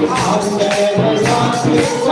I'm never lost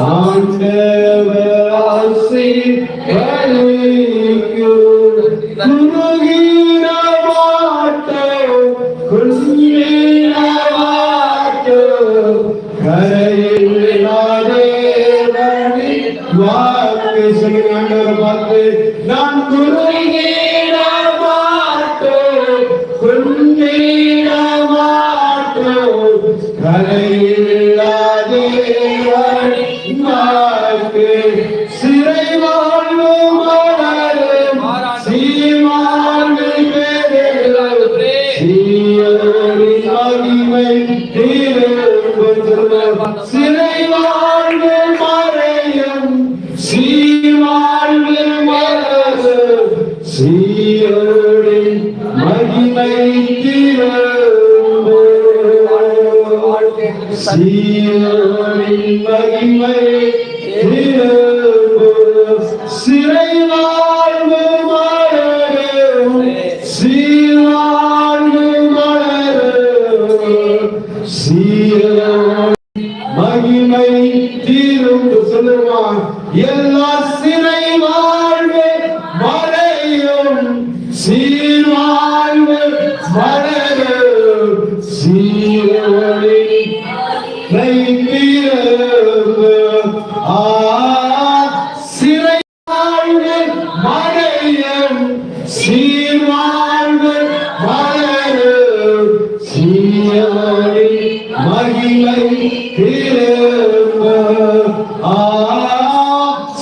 ஆண்டவர் மகிமை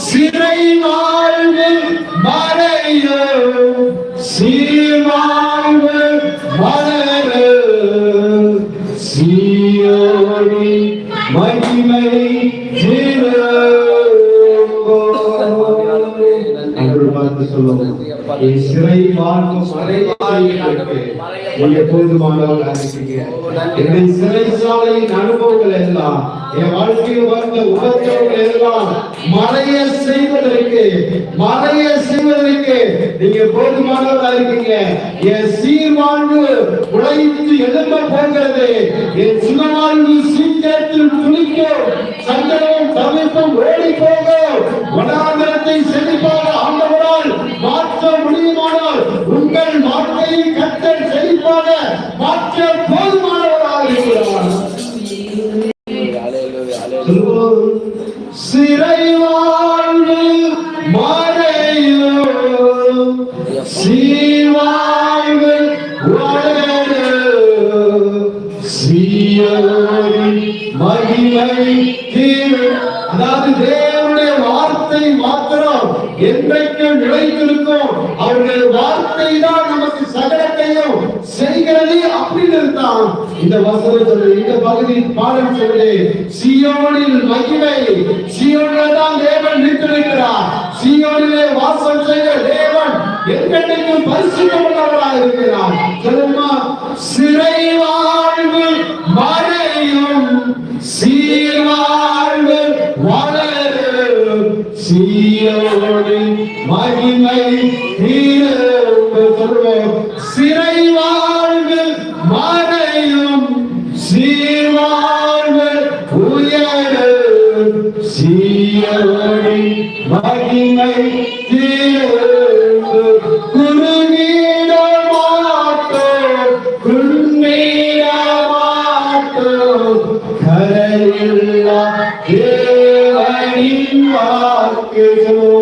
சிறை வாழ்வில் மறைய சீர்வாழ்வு மலர. சீயோடி மகிமை சொல்லுவோம் சிறை வாழ்வு மறைய என்னுடைய அனுபவங்கள் எல்லாம் என் வாழ்க்கையில் வந்த உபத்திரவங்கள் எல்லாம் மறைய செய்வதற்கு மறைய செய்வதற்கு நீங்க போதுமானவர்களா இருக்கீங்க என் சீர்வாழ்வு உழைத்து எழும்ப போகிறது. என் சுகவாழ்வு சீக்கிரத்தில் துணிக்கும் சந்தனமும் தவிர்ப்பும் ஓடி போகும். வனாந்தரத்தை செழிப்பாக ஆண்டவரால் மாற்ற முடியுமானால் உங்கள் வாழ்க்கையை கத்தர் செழிப்பாக மாற்ற போதுமானவராக இருக்கிறார் சொல்லுவோம். இந்த வசனம் சொல்லு இந்த பகுதி பாடம் சொல்லு சியோனில் மகிமை சியோனில் தான் தேவன் நிற்கிறார். சியோனிலே வாசம் செய்ய தேவன் என்றென்றைக்கும் பரிசுத்தமுள்ளவராக இருக்கிறார். சொல்லுமா சிறை வாழ்வு மறையும் சீர்வாழ்வு வளரும். சீயோடு மகிமை தீரும் சிறை வாழ்வு சீவார்கள் உயரல் சீயடி மகிமை தீர்ந்து குருநீர மாட்டோ குருநீர மாட்டோ கரையில்லா தேவனின் வாக்குகளோ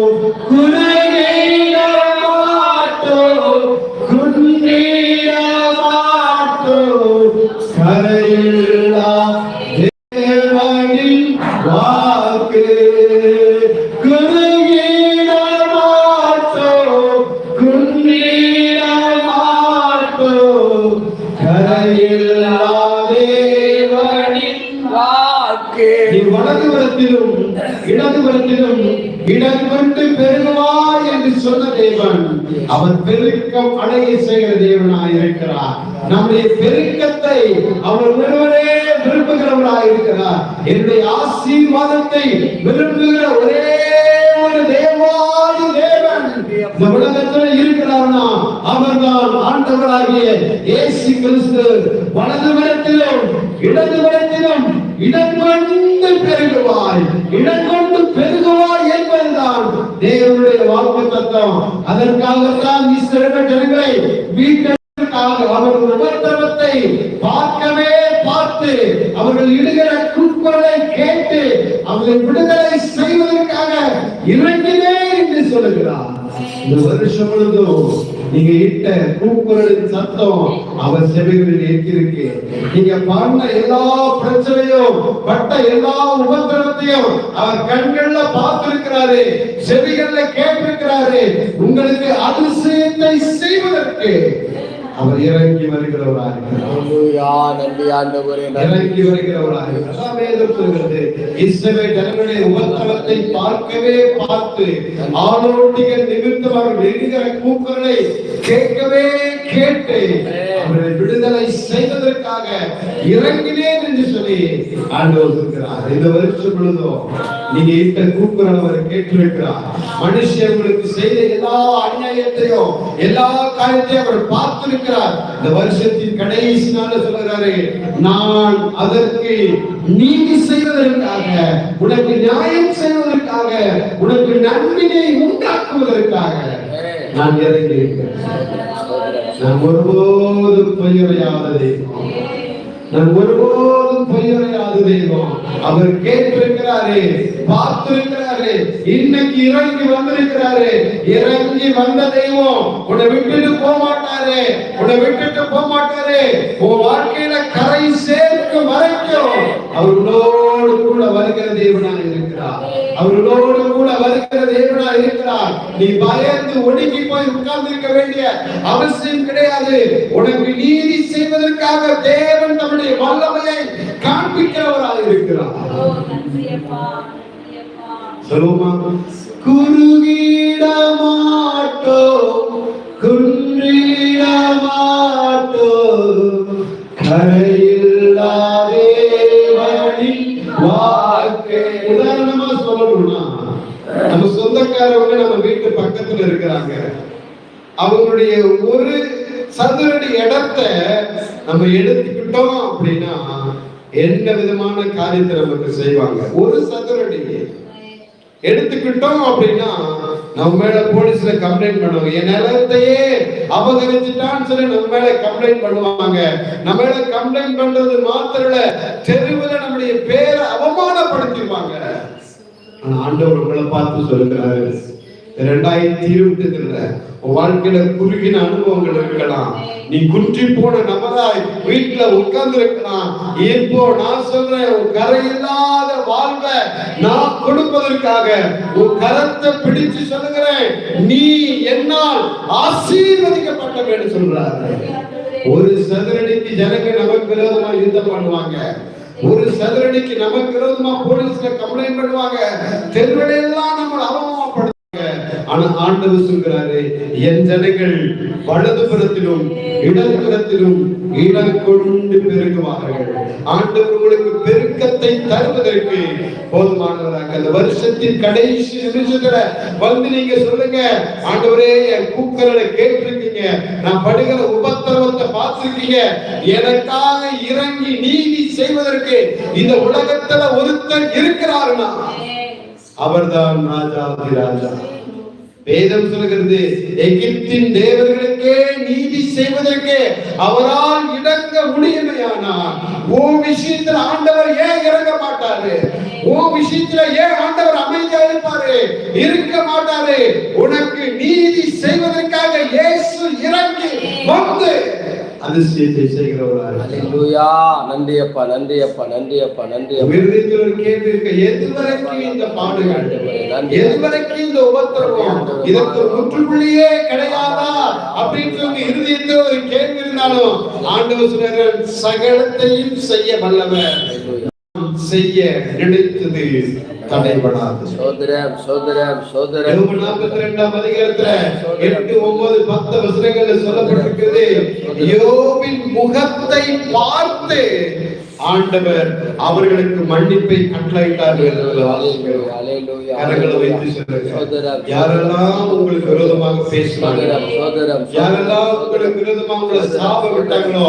வாக்கு. நீ வலதுபுறத்திலும் இடதுபுறத்திலும் இடம்பெற்று கொண்டு என்று சொன்ன தேவன். அவர் பெருக்கம் அடைய செய்கிற தேவனாய் இருக்கிறார். நம்முடைய பெருக்கத்தை அவர் ஒருவரே விரும்புகிறவராய் இருக்கிறார். என்னுடைய ஆசீர்வாதத்தை விரும்புகிற ஒரே ஒரு தேவாதி தேவன். இந்த உலகத்தில் இருக்கிறார்னா அவர்தான் ஆண்டவராகிய இயேசு கிறிஸ்து. வலதுபுறத்திலும் இடதுபுறத்திலும் இடம் கொண்டு பெருகுவாய் இடம் கொண்டு பெருகுவாய் என்பதுதான் தேவனுடைய வாக்கு தத்துவம் அதற்காகத்தான் இஸ்ரவேல் ஜனங்களை மீட்டெடுப்பதற்காக அவர்கள் உபத்திரவத்தை பார்க்கவே பார்த்து அவர்கள் இடுகிற கூக்குரலை கேட்டு அவர்கள் விடுதலை செய்வதற்காக இறங்கினேன் இந்த வருஷம் முழுதும் நீங்க இட்ட கூக்குரலின் சத்தம் அவர் செவிகளில் ஏற்றிருக்கு. நீங்க பண்ண எல்லா பிரச்சனையும் பட்ட எல்லா உபத்திரத்தையும் அவர் கண்கள்ல பார்த்திருக்கிறாரு செவிகள்ல கேட்டிருக்கிறாரு. உங்களுக்கு அதிசயத்தை செய்வதற்கு அவர் இறங்கி வருகிறவராக இறங்கி வருகிறவராக சொல்கிறது இஸ்ரவேல் ஜனங்களுடைய உபத்திரவத்தை பார்க்கவே பார்த்து ஆலோட்டிகள் நிமித்தம் அவர்கள் என்கிற கூக்குரலை கேட்கவே கேட்டு அவர்களை விடுதலை செய்வதற்காக இறங்கினேன் என்று சொல்லி ஆண்டவர் இருக்கிறார் இந்த வருஷம் முழுதும் நீங்க இட்ட கூக்குரல் அவர் கேட்டிருக்கிறார். மனுஷன் உங்களுக்கு செய்த எல்லா அநியாயத்தையும் எல்லா காரியத்தையும் அவர் பார்த்திருக்கிறார். இந்த வருஷத்தின் கடைசி நாள் சொல்கிறாரு நான் அதற்கு நீதி செய்வதற்காக உனக்கு நியாயம் செய்வதற்காக உனக்கு நன்மையை உண்டாக்குவதற்காக நான் இறங்கி இருக்கிறேன். நான் ஒருபோதும் பொய்யுரையாத தெய்வம். நான் ஒருபோதும் பொய்யுரையாத தெய்வம். அவர் கேட்டிருக்கிறாரே பார்த்திருக்கிறாரு இன்னைக்கு இறங்கி வந்திருக்கிறாரு இறங்கி வந்த தெய்வம் உன்னை விட்டுட்டு போக மாட்டாரு உன்னை விட்டுட்டு போக மாட்டாரு உன் வாழ்க்கையில கரை சேர்க்க வரைக்கும் அவர்களோடு கூட வருகிற தேவனாக இருக்கிறார். அவர்களோடு கூட வருகிற தேவனாக இருக்கிறார். நீ பயந்து ஒடுங்கி போய் உட்கார்ந்து இருக்க வேண்டிய அவசியம் கிடையாது. உனக்கு நீதி செய்வதற்காக தேவன் தம்முடைய வல்லமையை காண்பிக்கிறவராக இருக்கிறார். சொல்லுமா குறுகிட மாட்டோம் குன்றிட மாட்டோம் கரையில்லாதே சொந்தக்காரவங்க நம்ம வீட்டு பக்கத்துல இருக்கிறாங்க. அவங்களுடைய ஒரு சதுரடி இடத்தை நம்ம எடுத்துக்கிட்டோம் அப்படின்னா எந்த விதமான காரியத்தை நமக்கு செய்வாங்க? ஒரு சதுரடி. எடுத்துக்கிட்டோம் அப்படின்னா நம்ம மேல போலீஸ்ல கம்ப்ளைண்ட் பண்ணுவாங்க. என் நிலத்தையே அபகரிச்சுட்டான்னு சொல்லி நம்ம மேல கம்ப்ளைண்ட் பண்ணுவாங்க. நம்ம மேல கம்ப்ளைண்ட் பண்றது மாத்திரல தெருவில் நம்முடைய பேரை அவமானப்படுத்திடுவாங்க. ஆனா ஆண்டவர் உங்களை பார்த்து சொல்லுகிறாரு. இரண்டாயிரத்தி இருபத்தி உன் வாழ்க்கையில குறுகின அனுபவங்கள் இருக்கலாம். நீ குற்றி போன நபராய் வீட்டுல உட்கார்ந்து இருக்கலாம் இப்போ நான் சொல்றேன் உன் இல்லாத வாழ்வை நான் கொடுப்பதற்காக உன் கரத்தை பிடிச்சு சொல்லுகிறேன். நீ என்னால் ஆசீர்வதிக்கப்பட்டவன்னு சொல்றாரு. ஒரு சதுரடிக்கு ஜனங்க நமக்கு விரோதமா யுத்தம் பண்ணுவாங்க. ஒரு சதுரடிக்கு நமக்கு விரோதமா போலீஸ்ல கம்ப்ளைண்ட் பண்ணுவாங்க. தெருவிலையெல்லாம் நம்ம அவமானப்படுத்துவாங்க. ஆனா ஆண்டவர் சொல்கிறாரு என் ஜனங்கள் வலதுபுறத்திலும் இடதுபுறத்திலும் இடம் கொண்டு பெருகுவார்கள். ஆண்டவர் உங்களுக்கு பெருக்கத்தை தருவதற்கு போதுமானவராக. அந்த வருஷத்தின் கடைசி நிமிஷத்துல வந்து நீங்க சொல்லுங்க ஆண்டவரே என் கூக்குரலை கேட்டிருக்கீங்க. நான் படுகிற உபத்திரவத்தை பார்த்திருக்கீங்க. எனக்காக இறங்கி நீதி செய்வதற்கு இந்த உலகத்துல ஒருத்தர் இருக்கிறாருன்னா அவர்தான் ராஜாதி ராஜா. வேதம் சொல்கிறது எகிப்தின் தேவர்களுக்கே நீதி செய்வதற்கு அவரால் இடங்க முடியுமையானார் ஓ விஷயத்துல ஆண்டவர் ஏன் இறங்க மாட்டாரு? ஓ விஷயத்துல ஏன் ஆண்டவர் அமைதியா இருப்பாரு? இருக்க மாட்டாரு. உனக்கு நீதி செய்வதற்காக இயேசு இறங்கி வந்து அதிசயத்தை செய்கிறவராக நன்றி அப்பா நன்றி அப்பா நன்றி அப்பா நன்றி கேள்வி இருக்கு எதுவரைக்கும் இந்த பாடுகள். எதுவரைக்கும் இந்த உபத்திரவம். இதற்கு முற்றுப்புள்ளியே கிடையாதா? அப்படின்னு சொல்லி இருதயத்தில் ஒரு கேள்வி இருந்தாலும் ஆண்டவர் சகலத்தையும் செய்ய வல்லவர். செய்ய நினைத்தது தடைபடாது சோதரம் சோதரம் சோதரம். நாற்பத்தி ரெண்டாம் அதிகாரத்துல எட்டு ஒன்பது பத்து வசனங்கள்ல சொல்லப்பட்டிருக்கிறது. யோபின் முகத்தை பார்த்து ஆண்டவர் அவர்களுக்கு மன்னிப்பை கட்டளையிட்டார்கள். யாரெல்லாம் உங்களுக்கு சோதரம் யாரெல்லாம் உங்களுக்கு விரோதமாக உங்களை சாப விட்டாங்களோ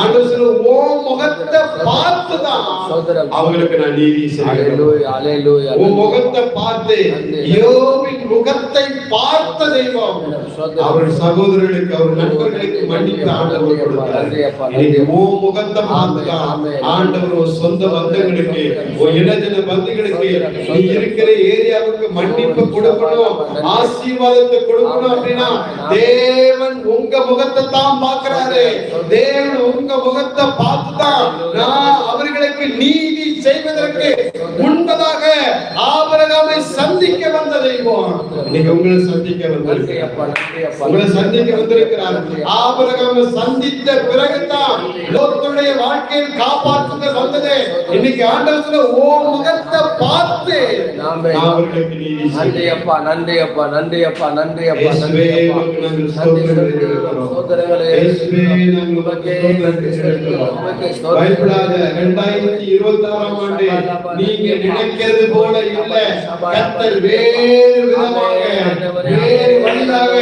ஆண்டவர் சொல்ல ஓ முகத்தை பார்த்துதான். சோதரம் அவங்களுக்கு நான் நீதி செய்கிறேன். உன் முகத்தை பார்த்து யோபின் முகத்தை பார்த்த தெய்வம். அவர் சகோதரர்களுக்கு அவர் நண்பர்களுக்கு மன்னிப்பு ஆண்டவர் கொடுத்தார். இன்னைக்கு உன் முகத்தை பார்த்துதான் ஆண்டவர் உன் சொந்த பந்தங்களுக்கு உன் இனஜன பந்துகளுக்கு நீ இருக்கிற ஏரியாவுக்கு மன்னிப்பு கொடுக்கணும் ஆசீர்வாதத்தை கொடுக்கணும் அப்படின்னா தேவன் உங்க முகத்தை தான் பார்க்கிறாரு. தேவன் உங்க முகத்தை பார்த்துதான் நான் அவர்களுக்கு நீதி செய்வதற்கு முன்பதாக ஆபரகாமை சந்திக்க வந்த தெய்வம். இன்னைக்கு உங்களை சந்திக்க உங்களை சந்திக்க வந்திருக்கிறார். ஆபரகாமை சந்தித்த பிறகுதான் லோத்துடைய வாழ்க்கையில் காப்பாற்றுதல் வந்தது. இன்னைக்கு ஆண்டவர் ஓ முகத்தை பார்த்து நன்றி. அப்பா நன்றி அப்பா நன்றி அப்பா நன்றி அப்பா உமக்கே ஸ்தோத்திரம். பயப்படாத இரண்டாயிரத்தி இருபத்தி ஆறாம் ஆண்டு நீங்க நினைக்கிறது போல இல்ல. கத்தர் வேறு விதமாக வேறு வழியாக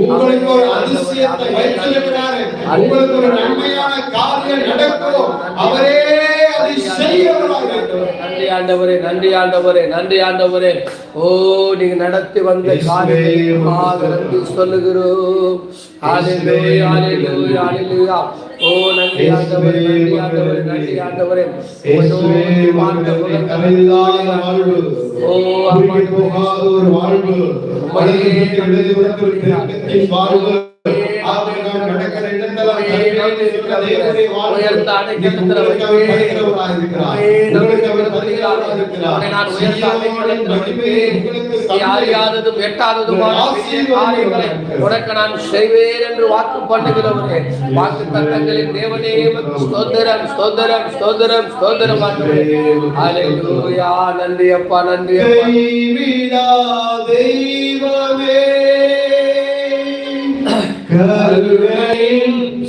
உங்களுக்கு ஒரு அதிசயத்தை வைத்திருக்கிறாரு. உங்களுக்கு ஒரு நன்மையான காரியம் நடக்கும். அவரே அதை இருக்கிறார். நன்றி ஆண்டவரே நன்றி ஆண்டவரே நன்றி ஆண்டவரே. ஓ நீங்க நடத்தி வந்த காரியங்களுக்காக நன்றி சொல்லுகிறோம். ஹalleluya ஹalleluya ஹalleluya ஓ நன்றி ஆண்டவரே நன்றி ஆண்டவரே நன்றி ஆண்டவரே. இயேசுவே, பார்த்த உம்முடைய முகத்தை கரையில்லாத வாழ்வு, ஓ, குறுகி போகாத ஒரு வாழ்வு, வலதுபுறத்தில் இடதுபுறத்தில் பெருக்கத்தின் வாழ்வு, ஆபிரகாம் நடக்கிற இடத்தெல்லாம் கருவிழந்து இருக்கிற தேவனுடைய வாழ்வு. உயர்ந்த தருகிறவராக இருக்கிறார். உங்களுக்கு அவர் தருகிறவராக இருக்கிறார். நான் உயர்ந்த தந்து அறியாததும் எட்டாததுமான பெரிய காரியங்களை உனக்கு நான் செய்வேன் என்று வாக்கு பண்ணுகிறவரே. வாக்கு தத்தங்களின் தேவனே உமக்கு ஸ்தோத்திரம் ஸ்தோத்திரம் ஸ்தோத்திரம் ஸ்தோத்திரம் ஆண்டவரே. ஹalleluya. நன்றி அப்பா நன்றி தெய்வமே. கருணையின்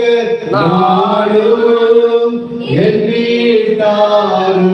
பார்த்து நாடும் என் வீட்டாரும்.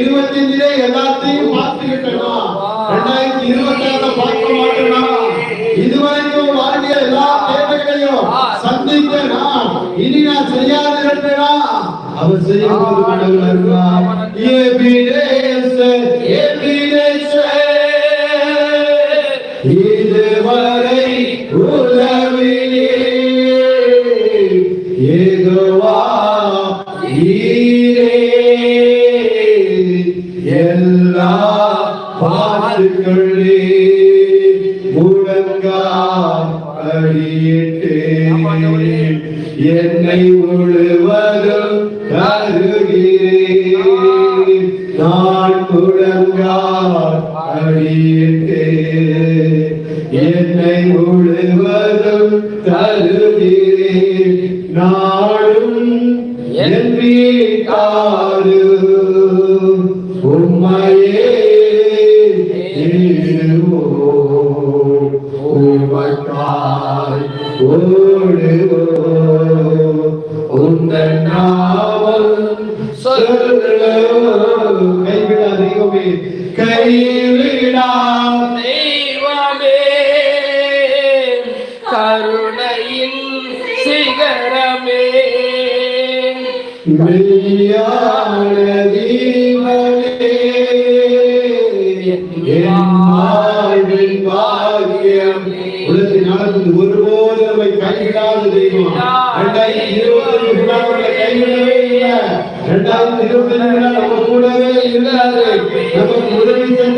இருபத்தி அஞ்சிலே எல்லாத்தையும் பார்த்துக்கிட்டனா? ரெண்டாயிரத்தி இருபத்தி ஆறுல பார்க்க மாட்டேனா? இதுவரைக்கும் வாழ்ந்த எல்லா தேவைகளையும் சந்தித்தனா? இனி நான் செய்யாது அவர் செய்யும் போது கடவுள் அருள்வார். எபினேசர், நாடும் என்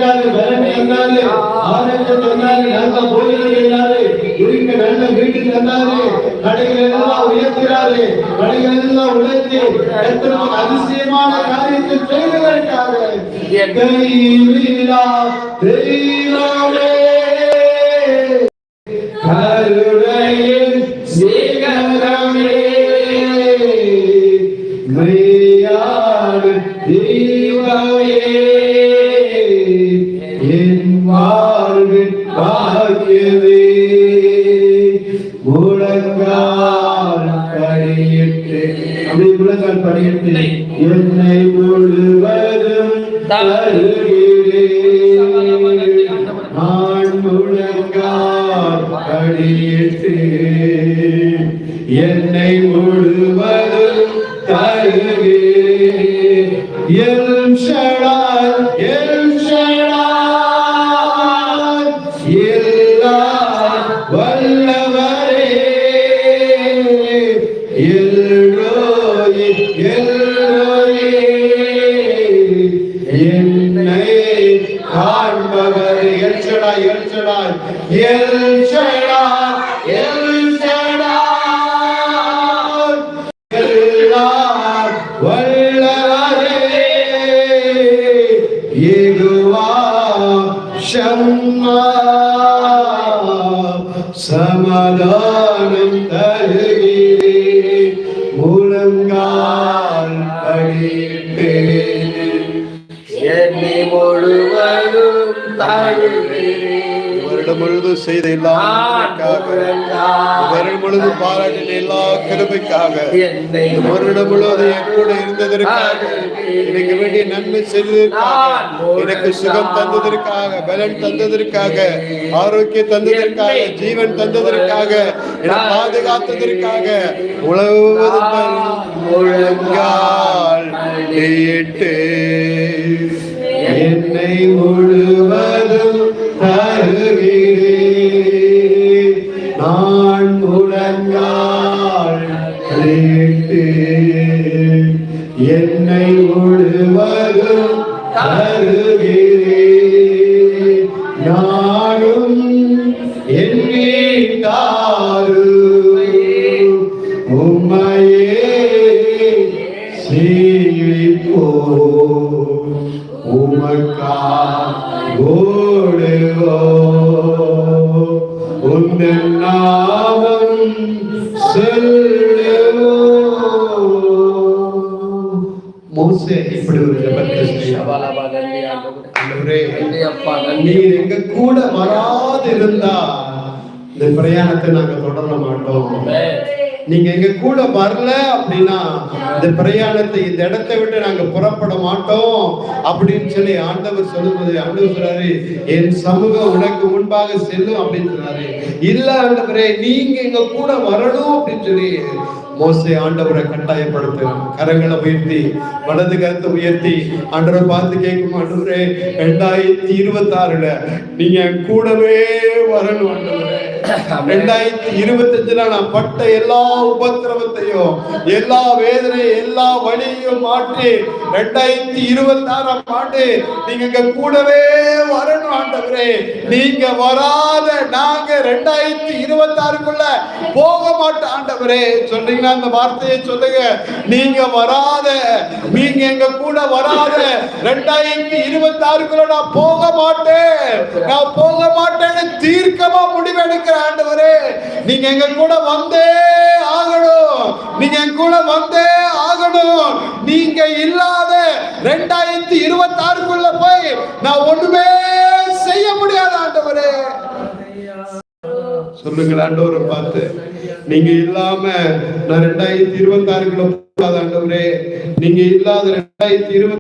செஞ்சாரு, பலன் தந்தாரு, ஆரோக்கியம் தந்தாரு, நல்ல போதனை செய்தாரு, இருக்க நல்ல வீடு தந்தாரு, கடைகள் எல்லாம் உயர்த்தினாரு, கடைகள் எல்லாம் உழைத்து எத்தனை அதிசயமான காரியத்தை செய்வதற்காக கைவிடா தெய்வமே முழுவதும் வருடம் முழுதும் செய்த எல்லா வருடம் பாராட்டின எல்லா இந்த வருடம் முழுவதும் என் கூட இருந்ததற்காக. எனக்கு வேண்டிய நன்மை செய்ததற்காக. எனக்கு சுகம் தந்ததற்காக பலன் தந்ததற்காக ஆரோக்கியம் தந்ததற்காக ஜீவன் தந்ததற்காக என்னை பாதுகாத்ததற்காக. உழவுவதும் முழங்கால் என்னை முழுவதும் தருகிறேன். நான் முழங்கால் என்னை முழுவதும் ஜீவிப்போ உமக்கா ஓடுவோ உந்தன் நாமம் சொல்லுவோ மோசே இப்படி ஒரு ஜெபத்தை நீர் எங்க கூட வராது இருந்தா இந்த பிரயாணத்தை நாங்க தொடர மாட்டோம் நீங்க எங்க கூட வரல அப்படின்னா இந்த பிரயாணத்தை இந்த இடத்தை விட்டு நாங்க புறப்பட மாட்டோம் அப்படின்னு சொல்லி ஆண்டவர் சொல்லும்போது ஆண்டவர் சொல்றாரு என் சமூகம் உனக்கு முன்பாக செல்லும் அப்படின்னு சொன்னாரு இல்ல ஆண்டவரே நீங்க எங்க கூட வரணும் அப்படின்னு சொல்லி மோசே ஆண்டவரை கட்டாயப்படுத்துறான் கரங்களை உயர்த்தி வலது கருத்தை உயர்த்தி ஆண்டவரை பார்த்து கேட்கும் ஆண்டவரே ரெண்டாயிரத்தி இருபத்தி ஆறுல நீங்க கூடவே வரணும் ஆண்டவரே. ரெண்டாயிரத்தி இருபத்தஞ்சுல நான் பட்ட எல்லா உபத்திரவத்தையும் எல்லா வேதனை எல்லா வழியையும் மாற்றி ரெண்டாயிரத்தி இருபத்தி ஆறாம் ஆண்டு நீங்க கூடவே வரணும் ஆண்டவரே. நீங்க வராத நாங்க ரெண்டாயிரத்தி இருபத்தி ஆறுக்குள்ள போக மாட்டோம் ஆண்டவரே. சொல்றீங்களா? அந்த வார்த்தையை சொல்லுங்க. நீங்க வராத நீங்க எங்க கூட வராத ரெண்டாயிரத்தி இருபத்தி ஆறுக்குள்ள நான் போக மாட்டேன். நான் போக மாட்டேன்னு தீர்க்கமா முடிவெடுக்கிற ஆண்டவரே நீங்க எங்க கூட வந்தே ஆகணும். நீங்க எங்க கூட வந்தே ஆகணும். நீங்க இல்லாத ரெண்டாயிரத்தி இருபத்தி ஆறுக்குள்ள போய் நான் ஒண்ணுமே செய்ய முடியாது ஆண்டவரே. சொல்லுங்கள் ஆண்டவரை பார்த்து. நீங்க இல்லாம நான் ரெண்டாயிரத்தி இருபத்தி ஆறுக்குள்ள ஆண்டவரே நீங்க இல்லாத ரெண்டாயிரத்தி இருபத்தி